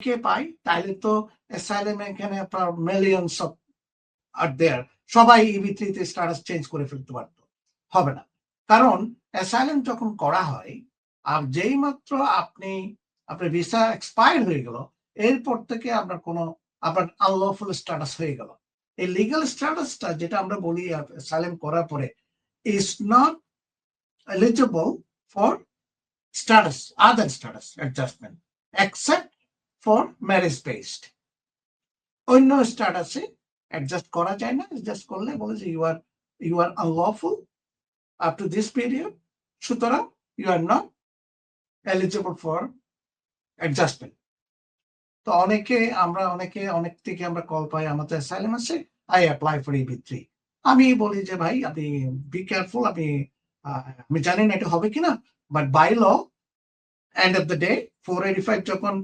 কে পাই তাইলে তো এখানে আপনার মিলিয়নস অফ আর দেয়ার সবাই স্ট্যাটাস চেঞ্জ করে ফেলতে হবে না। কারণ যখন করা হয়, আর যেই মাত্র আপনি, আপনার ভিসা এক্সপায়ার হয়ে গেল, এরপর থেকে আপনার কোনো, আপনার আনলফুল স্ট্যাটাস হয়ে গেল। এই লিগাল স্ট্যাটাসটা যেটা আমরা বলি অ্যাসাইলাম করার পরে is not eligible for status other status adjustment except for marriage based. অন্য স্ট্যাটাসে অ্যাডজাস্ট করা যায় না অ্যাডজাস্ট করলে বলে যে you are you are unlawful up to this period সুতরাং you are not eligible for adjustment তো অনেকে আমরা, অনেকে, অনেক থেকে আমরা কল পাই, আমাদের অ্যাসাইলেম আছে I apply for EB three আমি বলি যে ভাই, আপনি বি কেয়ারফুল আপনি আমি জানি না এটা হবে কিনা but by law end of the day four eighty five যখন